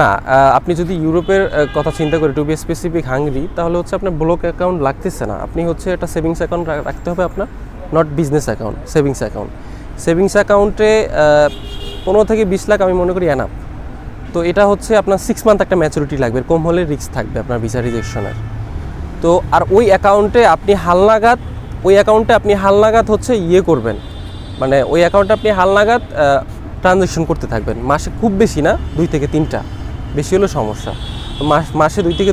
না আপনি যদি ইউরোপের কথা চিন্তা করেন টু বি স্পেসিফিক হাঙ্গরি তাহলে হচ্ছে আপনার ব্লক অ্যাকাউন্ট লাগতেছে না। আপনি হচ্ছে একটা সেভিংস অ্যাকাউন্ট রাখতে হবে আপনার not business account savings account savings অ্যাকাউন্টে পনেরো থেকে বিশ লাখ আমি মনে করি অ্যানাপ তো এটা হচ্ছে আপনার সিক্স মান্থ একটা ম্যাচুরিটি লাগবে, কম হলে রিস্ক থাকবে আপনার ভিসা রিজেকশনের তো আর ওই অ্যাকাউন্টে আপনি হালনাগাদ ওই অ্যাকাউন্টে আপনি হালনাগাদ হচ্ছে ইয়ে করবেন। মানে ওই অ্যাকাউন্টে আপনি হালনাগাদ ট্রানজ্যাকশন করতে থাকবেন। মাসে খুব বেশি না দুই থেকে তিনটা। বেশি হলো সমস্যা। মাস মাসে দুই থেকে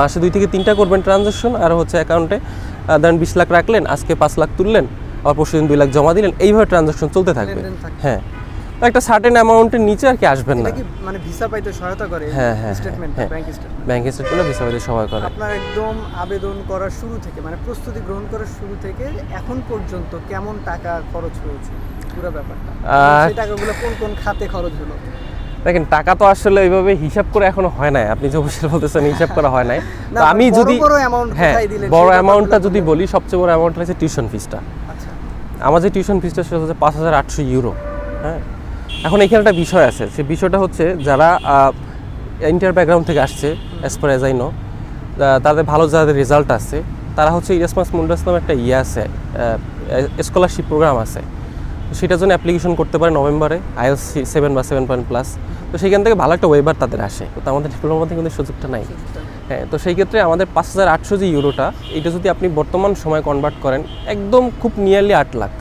মাসে দুই থেকে তিনটা করবেন ট্রানজ্যাকশন আর হচ্ছে অ্যাকাউন্টে ধরেন বিশ লাখ রাখলেন আজকে পাঁচ লাখ তুললেন আবার পরশু দিন দুই লাখ জমা দিলেন এইভাবে ট্রানজ্যাকশন চলতে থাকবে। হ্যাঁ। একটা সার্টেন অ্যামাউন্টের নিচে আর কি আসবেন না। মানে ভিসা পাইতে সহায়তা করে? হ্যাঁ, হ্যাঁ, স্টেটমেন্ট। ব্যাংক স্টেটমেন্ট ব্যাংক স্টেটমেন্টে ভিসা পেতে সহায় করে। আপনার একদম আবেদন করার শুরু থেকে মানে প্রস্তুতি গ্রহণ করার শুরু থেকে এখন পর্যন্ত কেমন টাকা খরচ হয়েছে? পুরো ব্যাপারটা। সেই টাকাগুলো কোন কোন খাতে খরচ হলো? দেখেন টাকা তো আসলে ওইভাবে হিসাব করে এখনও হয় নাই। আপনি যে অবশ্যই বলতেছেন হিসাব করা হয় নাই। তো আমি যদি হ্যাঁ বড় অ্যামাউন্টটা যদি বলি সবচেয়ে বড় অ্যামাউন্ট হচ্ছে টিউশন ফিসটা আচ্ছা। আমার যে টিউশন ফিসটা সেটা হচ্ছে পাঁচ হাজার আটশো ইউরো হ্যাঁ এখন এখানে একটা বিষয় আছে। সেই বিষয়টা হচ্ছে যারা ইন্টার ব্যাকগ্রাউন্ড থেকে আসছে as per as I know তাদের ভালো যাদের রেজাল্ট আছে, তারা হচ্ছে ইরাসমাস মুন্ডাস নামে একটা ইয়ে আছে স্কলারশিপ প্রোগ্রাম আছে। সেটার জন্য অ্যাপ্লিকেশন করতে পারে নভেম্বরে আইএলস সেভেন বা সেভেন পয়েন্ট প্লাস তো সেখান থেকে ভালো একটা ওয়েবার তাদের আসে। তো আমাদের ডিপ্লোমার মধ্যে কিন্তু সুযোগটা নাই। হ্যাঁ তো সেই ক্ষেত্রে আমাদের পাঁচ হাজার আটশো যে ইউরোটা, এটা যদি আপনি বর্তমান সময় কনভার্ট করেন, একদম খুব নিয়ারলি আট লাখ।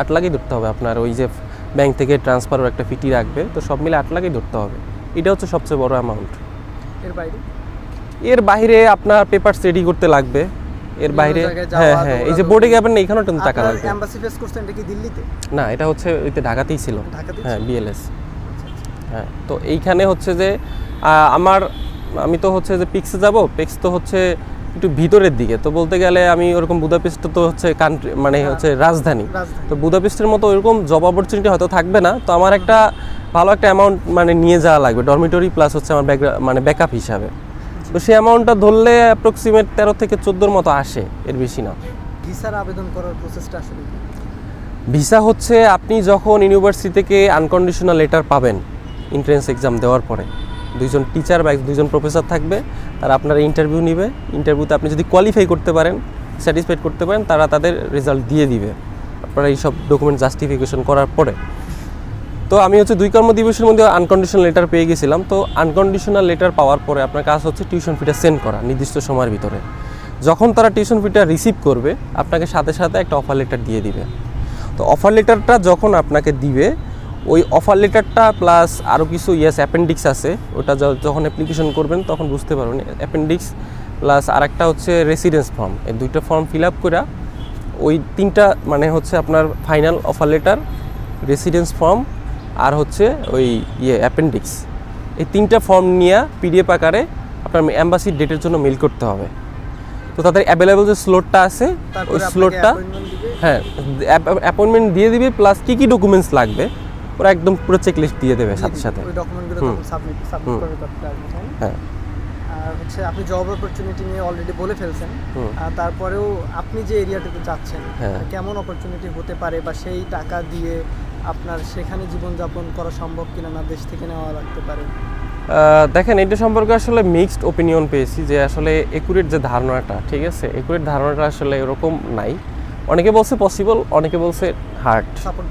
আট লাখই ধরতে হবে আপনার ওই যে ব্যাংক থেকে ট্রান্সফারও একটা ফিটি রাখবে তো সব মিলে আট লাখই ধরতে হবে। এটা হচ্ছে সবচেয়ে বড় অ্যামাউন্ট এর বাইরে? এর বাইরে আপনার পেপারস রেডি করতে লাগবে। এর বাইরে হ্যাঁ হ্যাঁ এই যে বোর্ডে যাবেন না এখানেও কিন্তু টাকা লাগবে। এমবাসি ফেস করছেন এটা কি দিল্লিতে? না এটা হচ্ছে ওইতে ঢাকাতেই ছিল। হ্যাঁ? বিএলএস হ্যাঁ তো এইখানে হচ্ছে যে আমার আমি তো হচ্ছে যে পিক্সে যাব পিক্স তো হচ্ছে একটু ভিতরের দিকে। তো বলতে গেলে আমি ওরকম বুদাপেস্ট তো হচ্ছে কান্ট্রি মানে হচ্ছে রাজধানী। রাজধানী। তো বুদাপেস্টের মতো ওইরকম জব অপরচুনিটি হয়তো থাকবে না। তো আমার একটা ভালো একটা অ্যামাউন্ট মানে নিয়ে যাওয়া লাগবে। ডরমিটরি প্লাস হচ্ছে আমার ব্যাক মানে ব্যাকআপ হিসাবে। তো সেই অ্যামাউন্টটা ধরলে অ্যাপ্রক্সিমেট তেরো থেকে চোদ্দোর মতো আসে এর বেশি না। ভিসার আবেদন করার প্রসেসটা আসলে ভিসা হচ্ছে আপনি যখন ইউনিভার্সিটি থেকে আনকন্ডিশনাল লেটার পাবেন এন্ট্রেন্স এক্সাম দেওয়ার পরে। দুইজন টিচার বা দুইজন প্রফেসর থাকবে, তারা আপনার ইন্টারভিউ নেবে। ইন্টারভিউতে আপনি যদি কোয়ালিফাই করতে পারেন স্যাটিসফাইড করতে পারেন, তারা তাদের রেজাল্ট দিয়ে দিবে। আপনারা এইসব ডকুমেন্ট জাস্টিফিকেশন করার পরে। তো আমি হচ্ছে দুই কর্মদিবসের মধ্যে আনকন্ডিশনাল লেটার পেয়ে গেছিলাম। তো আনকন্ডিশনাল লেটার পাওয়ার পরে আপনার কাজ হচ্ছে টিউশন ফিটা সেন্ড করা নির্দিষ্ট সময়ের ভিতরে। যখন তারা টিউশন ফিটা রিসিভ করবে, আপনাকে সাথে সাথে একটা অফার লেটার দিয়ে দিবে। তো অফার লেটারটা যখন আপনাকে দিবে ওই অফার লেটারটা প্লাস আরও কিছু ইয়েস অ্যাপেন্ডিক্স আছে। ওটা যখন অ্যাপ্লিকেশন করবেন তখন বুঝতে পারবেন। অ্যাপেন্ডিক্স প্লাস আর একটা হচ্ছে রেসিডেন্স ফর্ম এই দুইটা ফর্ম ফিল আপ করে ওই তিনটা মানে হচ্ছে আপনার final offer letter residence form আর হচ্ছে ওই ইয়ে অ্যাপেন্ডিক্স এই তিনটা ফর্ম নিয়ে পিডিএফ আকারে আপনার অ্যাম্বাসির ডেটের জন্য মেল করতে হবে। তো তাদের অ্যাভেলেবল যে স্লোটটা আছে ওই স্লোটটা হ্যাঁ অ্যাপয়েন্টমেন্ট দিয়ে দিবে প্লাস কী কী ডকুমেন্টস লাগবে ওরা একদম পুরো চেক লিস্ট দিয়ে দেবে সাথে সাথে। ওই ডকুমেন্টগুলো সাবমিট সাবমিট। করে করতে? হ্যাঁ। আর হচ্ছে আপনি জব অপরচুনিটি নিয়ে অলরেডি বলে ফেলছেন। তারপরেও আপনি যে এরিয়াটাতে যাচ্ছেন হ্যাঁ। কেমন অপরচুনিটি হতে পারে বা সেই টাকা দিয়ে আপনার সেখানে জীবনযাপন করা সম্ভব কিনা না দেশ থেকে নেওয়া লাগতে পারে? দেখেন এটা সম্পর্কে আসলে মিক্সড ওপিনিয়ন পেয়েছি যে আসলে একুরেট যে ধারণাটা ঠিক আছে? একুরেট ধারণাটা আসলে এরকম নাই। অনেকে বলছে পসিবল অনেকে বলছে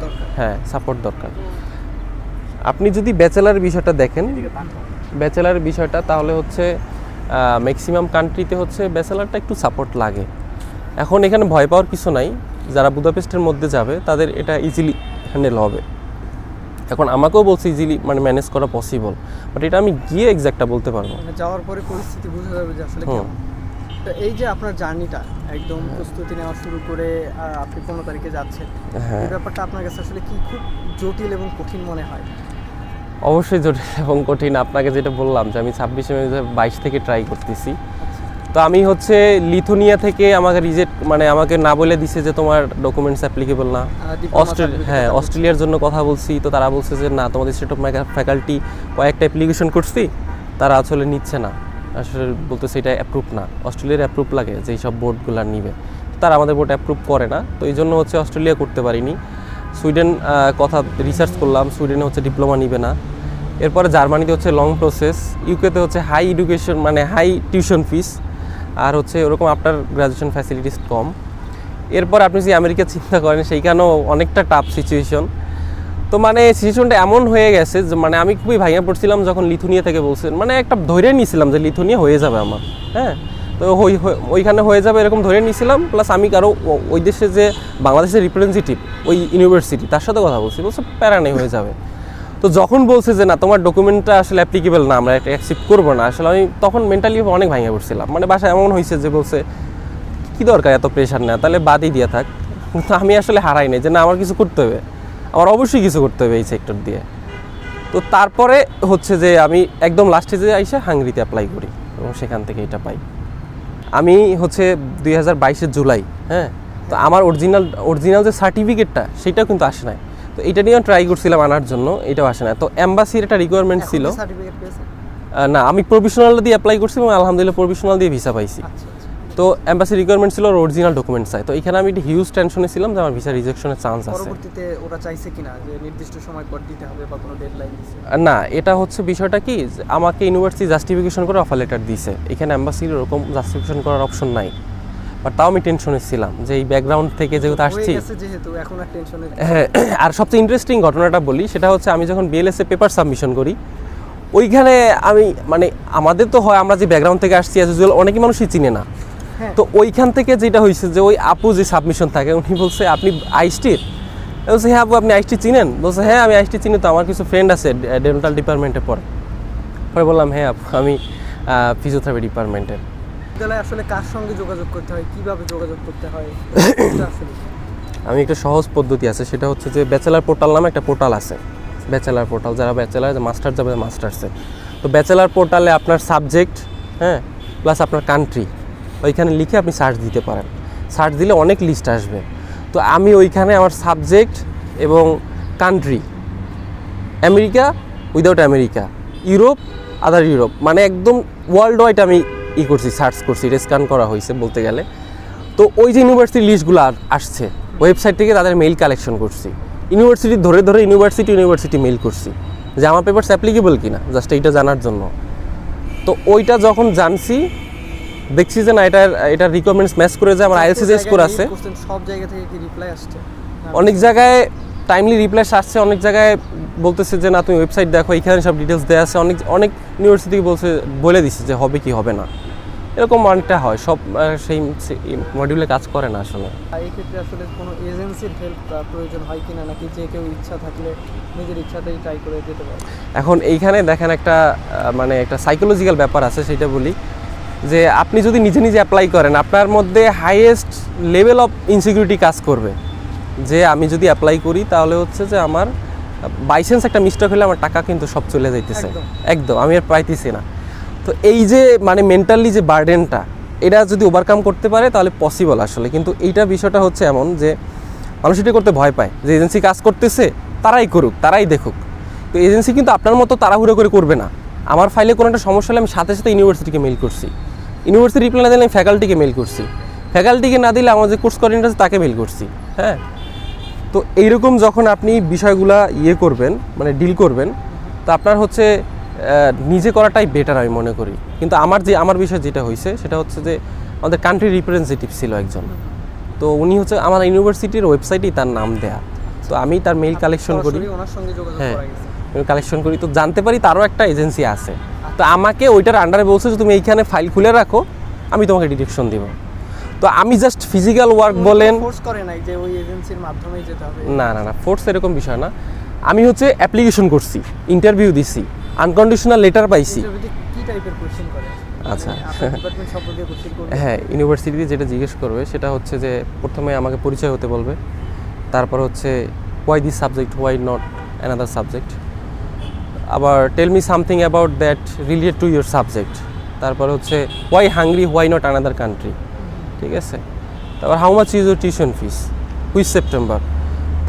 দরকার। হ্যাঁ সাপোর্ট দরকার। আপনি যদি ব্যাচেলার বিষয়টা দেখেন ব্যাচেলার বিষয়টা তাহলে হচ্ছে ম্যাক্সিমাম কান্ট্রিতে হচ্ছে ব্যাচেলারটা একটু সাপোর্ট লাগে। এখন এখানে ভয় পাওয়ার কিছু নাই। যারা বুদাপেস্টের মধ্যে যাবে তাদের এটা ইজিলি হ্যান্ডেল হবে। এখন আমাকেও বলছে ইজিলি মানে ম্যানেজ করা পসিবল বাট এটা আমি গিয়ে এক্স্যাক্টটা বলতে পারব। মানে যাওয়ার পরে পরিস্থিতি বোঝা যাবে যে আসলে তো এই যে আপনার জার্নিটা একদম প্রস্তুতি নেওয়া শুরু করে আপনি পনেরো তারিখে যাচ্ছেন হ্যাঁ। এই ব্যাপারটা আপনার কাছে আসলে কি খুব জটিল এবং কঠিন মনে হয়? অবশ্যই জটিল এবং কঠিন। আপনাকে যেটা বললাম যে আমি ছাব্বিশে মে বাইশ থেকে ট্রাই করতেছি। তো আমি হচ্ছে লিথুনিয়া থেকে আমাকে রিজেক্ট মানে আমাকে না বলে দিছে যে তোমার ডকুমেন্টস অ্যাপ্লিকেবল না। অস্ট্রেলিয়া হ্যাঁ অস্ট্রেলিয়ার জন্য কথা বলছি। তো তারা বলছে যে না তোমাদের স্টেট অফ ফ্যাকাল্টি কয়েকটা অ্যাপ্লিকেশন করছি তারা আসলে নিচ্ছে না। আসলে বলতেছে এটা অ্যাপ্রুভ না। অস্ট্রেলিয়ার অ্যাপ্রুভ লাগে যে সব বোর্ডগুলো নিবে। তারা আমাদের বোর্ড অ্যাপ্রুভ করে না। তো এই জন্য হচ্ছে অস্ট্রেলিয়া করতে পারিনি। সুইডেন কথা রিসার্চ করলাম। সুইডেনে হচ্ছে ডিপ্লোমা নিবে না। এরপরে জার্মানিতে হচ্ছে লং প্রসেস ইউকেতে হচ্ছে হাই এডুকেশন মানে হাই টিউশন ফিস আর হচ্ছে ওরকম আপনার গ্রাজুয়েশন ফ্যাসিলিটিস কম। এরপর আপনি যদি আমেরিকা চিন্তা করেন, সেইখানেও অনেকটা টাফ সিচুয়েশন তো মানে সিচুয়েশনটা এমন হয়ে গেছে যে মানে আমি খুবই ভাইয়া পড়ছিলাম যখন লিথুনিয়া থেকে বলছেন। মানে একটা ধরে নিয়েছিলাম যে লিথুনিয়া হয়ে যাবে আমার হ্যাঁ? তো ওইখানে হয়ে যাবে এরকম ধরে নিয়েছিলাম প্লাস আমি কারও ওই দেশে যে বাংলাদেশের রিপ্রেজেন্টেটিভ ওই ইউনিভার্সিটি তার সাথে কথা বলছি, বলছে প্যারা নেই, হয়ে যাবে। তো যখন বলছে যে না, তোমার ডকুমেন্টটা আসলে অ্যাপ্লিকেবল না, আমরা এটা অ্যাকসেপ্ট করব না, আসলে আমি তখন মেন্টালি অনেক ভাঙিয়ে পড়ছিলাম। মানে বাসায় এমন হয়েছে যে বলছে, কি দরকার এত প্রেশার নেওয়া? তাহলে বাদই দিয়ে থাক। কিন্তু আমি আসলে হারাই নাই যে না, আমার কিছু করতে হবে। আমার অবশ্যই কিছু করতে হবে এই সেক্টর দিয়ে। তো তারপরে হচ্ছে যে আমি একদম লাস্টে যে আইসা হাঙ্গরিতে অ্যাপ্লাই করি এবং সেখান থেকে এটা পাই। আমি হচ্ছে দুই হাজার বাইশের জুলাই হ্যাঁ? তো আমার অরিজিনাল অরিজিনাল যে সার্টিফিকেটটা সেটাও কিন্তু আসে নাই। তো এটা নিয়েও ট্রাই করছিলাম আনার জন্য এটাও আসে না তো অ্যাম্বাসির একটা রিকোয়ারমেন্ট ছিল। না আমি প্রভিশনাল দিয়ে অ্যাপ্লাই করছি এবং আলহামদুলিল্লাহ প্রফেশনাল দিয়ে ভিসা পাইছি। আচ্ছা। তো এম্বাসি রিকোয়ারমেন্ট ছিল অরিজিনাল ডকুমেন্ট চাই। তো এখানে আমি একটা হিউজ টেনশনে ছিলাম যে আমার ভিসা রিজেকশনের চান্স আছে। পরবর্তীতে ওরা চাইছে কিনা যে নির্দিষ্ট সময় পর দিতে হবে বা কোনো ডেডলাইন না এটা হচ্ছে বিষয়টা কি আমাকে ইউনিভার্সিটি জাস্টিফিকেশন করে অফার লেটার দিয়েছে এখানে অ্যাম্বাসির ওরকম জাস্টিফিকেশন করার অপশন নাই। বাট তাও আমি টেনশনে ছিলাম যে এই ব্যাকগ্রাউন্ড থেকে যেহেতু আসছি আর হ্যাঁ আর সবচেয়ে ইন্টারেস্টিং ঘটনাটা বলি সেটা হচ্ছে আমি যখন বিএলএসএ পেপার সাবমিশন করি ওইখানে আমি মানে আমাদের তো হয় আমরা যে ব্যাকগ্রাউন্ড থেকে আসছি অ্যাজ ইউজুয়াল অনেকই মানুষই চিনে না। তো ওইখান থেকে যেটা হয়েছে যে ওই আপু যে সাবমিশন থাকে উনি বলছে আপনি আইসটির বলছে হ্যাঁ আপু আপনি আইসটি চিনেন? বলছে হ্যাঁ আমি আইসটি চিনি তো আমার কিছু ফ্রেন্ড আছে ডেন্টাল ডিপার্টমেন্টে পড়ে। পরে বললাম হ্যাঁ আপু আমি ফিজিওথেরাপি ডিপার্টমেন্টের বিদ্যালয়ে আসলে কার সঙ্গে যোগাযোগ করতে হয়? কীভাবে যোগাযোগ করতে হয়? আমি একটা সহজ পদ্ধতি আছে সেটা হচ্ছে যে ব্যাচেলার পোর্টাল নামে একটা পোর্টাল আছে। ব্যাচেলার পোর্টাল যারা ব্যাচেলার মাস্টার যাবে মাস্টার্সে তো ব্যাচেলার পোর্টালে আপনার সাবজেক্ট হ্যাঁ প্লাস আপনার কান্ট্রি ওইখানে লিখে আপনি সার্চ দিতে পারেন। সার্চ দিলে অনেক লিস্ট আসবে। তো আমি ওইখানে আমার সাবজেক্ট এবং country America without America, Europe other Europe মানে একদম ওয়ার্ল্ড ওয়াইড আমি ই করছি সার্চ করছি, এটা স্ক্যান করা হয়েছে বলতে গেলে। তো ওই যে ইউনিভার্সিটির লিস্টগুলো আসছে ওয়েবসাইট থেকে তাদের মেইল কালেকশন করছি। ইউনিভার্সিটি ধরে ধরে ইউনিভার্সিটি ইউনিভার্সিটি মেইল করছি, যে আমার পেপারস অ্যাপ্লিকেবল কিনা জাস্ট এইটা জানার জন্য। তো ওইটা যখন জানছি দেখছি যে না এটার এটার রিকোয়ারমেন্টস ম্যাচ করে যে আমার আইএলসি যে স্কোর আছে। সব জায়গা থেকে কি রিপ্লাই আসছে? অনেক জায়গায় টাইমলি রিপ্লাই আসছে অনেক জায়গায় বলতেছে যে না তুমি ওয়েবসাইট দেখো এখানে সব ডিটেলস দেওয়া আছে। অনেক অনেক ইউনিভার্সিটি বলছে বলে দিচ্ছে যে হবে কি হবে না। এরকম অনেকটা হয় সব সেই মডিউলে কাজ করে না আসলে। এই ক্ষেত্রে আসলে কোনো এজেন্সির হেল্প প্রয়োজন হয় কিনা নাকি যে কেউ ইচ্ছা থাকলে নিজের ইচ্ছাতেই ট্রাই করে যেতে পারে? এখন এইখানে দেখেন একটা মানে একটা সাইকোলজিক্যাল ব্যাপার আছে সেটা বলি। যে আপনি যদি নিজে নিজে অ্যাপ্লাই করেন আপনার মধ্যে হাইয়েস্ট লেভেল অফ ইনসিকিউরিটি কাজ করবে। যে আমি যদি অ্যাপ্লাই করি তাহলে হচ্ছে যে আমার বাইসেন্স একটা মিস্টেক হলে আমার টাকা কিন্তু সব চলে যাইতেছে। একদম। একদম আমি আর পাইতেছি না। তো এই যে মানে মেন্টালি যে বার্ডেনটা এটা যদি ওভারকাম করতে পারে তাহলে পসিবল আসলে। কিন্তু এইটা বিষয়টা হচ্ছে এমন যে মানুষ এটা করতে ভয় পায়। যে এজেন্সি কাজ করতেছে তারাই করুক তারাই দেখুক। তো এজেন্সি কিন্তু আপনার মতো তাড়াহুড়ো করে করবে না। আমার ফাইলে কোনো একটা সমস্যা হলে আমি সাথে সাথে ইউনিভার্সিটিকে মেল করছি। ইউনিভার্সিটি রিপ্লাই না দিলে আমি ফ্যাকাল্টিকে মেল করছি। ফ্যাকাল্টিকে না দিলে আমার যে কোর্স কোঅর্ডিনেটর আছে তাকে মেল করছি হ্যাঁ? তো এইরকম যখন আপনি বিষয়গুলা ইয়ে করবেন মানে ডিল করবেন তো আপনার হচ্ছে নিজে করাটাই বেটার আমি মনে করি। কিন্তু আমার যে আমার বিষয় যেটা হয়েছে সেটা হচ্ছে যে আমাদের কান্ট্রি রিপ্রেজেন্টেটিভ ছিল একজন। তো উনি হচ্ছে আমার ইউনিভার্সিটির ওয়েবসাইটেই তার নাম দেয়া। তো আমি তার মেইল কালেকশন করি। হ্যাঁ। কালেকশন করি তো জানতে পারি তারও একটা এজেন্সি আছে। তো আমাকে ওইটার আন্ডারে বলছে যে তুমি এইখানে ফাইল খুলে রাখো আমি তোমাকে ডিরেকশন দিব। তো আমি জাস্ট ফিজিক্যাল ওয়ার্ক বলেন ফোর্স করে নাই যে ওই এজেন্সির মাধ্যমেই যেতে হবে। না না না ফোর্স এরকম বিষয় না। আমি হচ্ছে অ্যাপ্লিকেশন করছি ইন্টারভিউ দিছি আনকন্ডিশনাল লেটার পাইছি। ইন্টারভিউতে কি টাইপের কোশ্চেন করে? আচ্ছা। মানে হ্যাঁ ইউনিভার্সিটিতে যেটা জিজ্ঞেস করবে সেটা হচ্ছে যে প্রথমে আমাকে পরিচয় হতে বলবে তারপর হচ্ছে why this subject why not another subject আবার tell me something about that related to your subject তারপর হচ্ছে why Hungary why not another country ঠিক আছে? তারপর how much is your tuition fees which September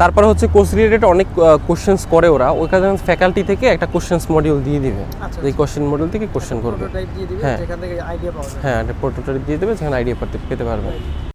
তারপর হচ্ছে কোর্স রিলেটেড অনেক questions করে ওরা। ওইখানে ফ্যাকাল্টি থেকে একটা কোশ্চেন্স মডিউল দিয়ে দিবে। আচ্ছা, এই কোশ্চেন মডিউল থেকে কোশ্চেন করবে। হ্যাঁ। হ্যাঁ একটা প্রোটোটাইপ দিয়ে দেবে যেখানে আইডিয়া পেতে পারবে।